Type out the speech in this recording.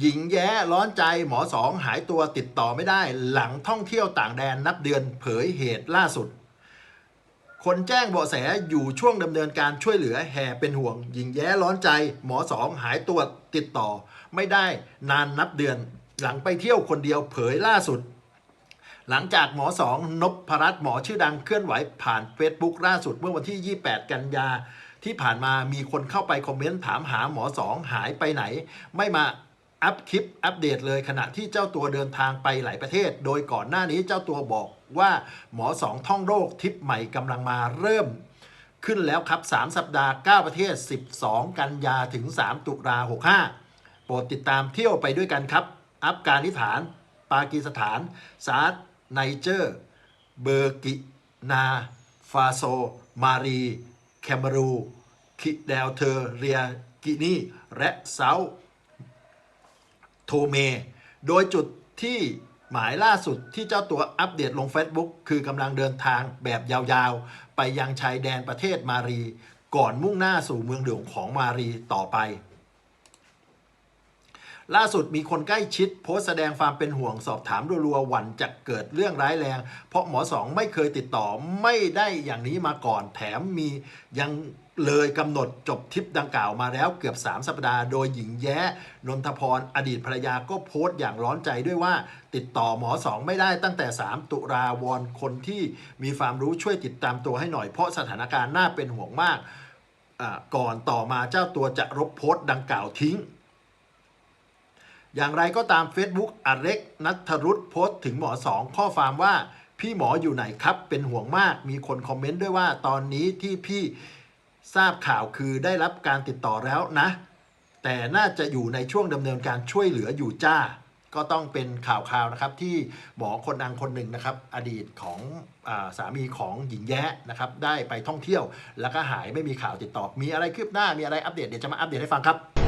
หญิงแย้ร้อนใจหมอสองหายตัวติดต่อไม่ได้ หลังท่องเที่ยวต่างแดนนับเดือนเผยเหตุล่าสุด คนแจ้งเบาะแสอยู่ช่วงดำเนินการช่วยเหลือแห่เป็นห่วง หญิงแย้ร้อนใจ หมอสองหายตัวติดต่อ ไม่ได้นานนับเดือน หลังไปเที่ยวคนเดียวเผยล่าสุด หลังจากหมอสองนพรัตน์หมอชื่อดังเคลื่อนไหวผ่าน Facebook ล่าสุดเมื่อวันที่ 28 กันยาที่ผ่านมามีคนเข้าไปคอมเมนต์ถามหาหมอสองหายไปไหน ไม่มา อัพคลิปอัปเดตเลยขณะที่เจ้าตัวเดินทางไปหลายประเทศ โดยก่อนหน้านี้เจ้าตัวบอกว่าหมอสองท่องโรคทริปใหม่กำลังมาเริ่มขึ้นแล้วครับ 3 สัปดาห์ 9 ประเทศ 12 กันยาถึง 3 ตุลา65 โปรดติดตามเที่ยวไปด้วยกันครับ อัฟกานิสถาน ปากีสถานซาร์ไนเจอร์ เบอร์กินา ฟาโซ มารี แคมรู คิเดลเทอเรีย กินี และเซาท์ โทเม โดยจุดที่หมายล่าสุดที่เจ้าตัวอัปเดตลง Facebook คือกำลังเดินทางแบบยาวๆ ไปยังชายแดนประเทศมารี ก่อนมุ่งหน้าสู่เมืองหลวงของมารีต่อไป ล่าสุดมีคนใกล้ชิดโพสต์แสดงความเป็นห่วงสอบถามรัวๆหวันจะเกิดเรื่องร้ายแรง เพราะหมอสองไม่เคยติดต่อไม่ได้อย่างนี้มาก่อนแถมมียัง เลยกำหนดจบทริปดังกล่าวมาแล้วเกือบ 3 สัปดาห์ โดยหญิงแย้นนทพร อดีตภรรยาก็โพสต์อย่างร้อนใจด้วยว่า ติดต่อหมอสองไม่ได้ตั้งแต่ 3 ตุลาวอนคนที่มีความรู้ช่วยติดตามตัวให้หน่อยเพราะสถานการณ์น่าเป็นห่วงมากอ่าก่อนต่อมาเจ้าตัวจะลบโพสต์ดังกล่าวทิ้ง อย่างไรก็ตาม Facebook อเล็กนัทรุตโพสต์ถึงหมอสองข้อความว่า พี่หมออยู่ไหนครับเป็นห่วงมาก มีคนคอมเมนต์ด้วยว่าตอนนี้ที่พี่ ทราบข่าวคือได้รับการติดต่อแล้วนะ แต่น่าจะอยู่ในช่วงดำเนินการช่วยเหลืออยู่จ้า ก็ต้องเป็นข่าวคราวนะครับที่หมอคนดังคนหนึ่งนะครับ อดีตของอสามีของหญิงแย้นะครับ ได้ไปท่องเที่ยวแล้วก็หายไม่มีข่าวติดต่อ มีอะไรคืบหน้ามีอะไรอัปเดตเดี๋ยวจะมาอัปเดตให้ฟังครับ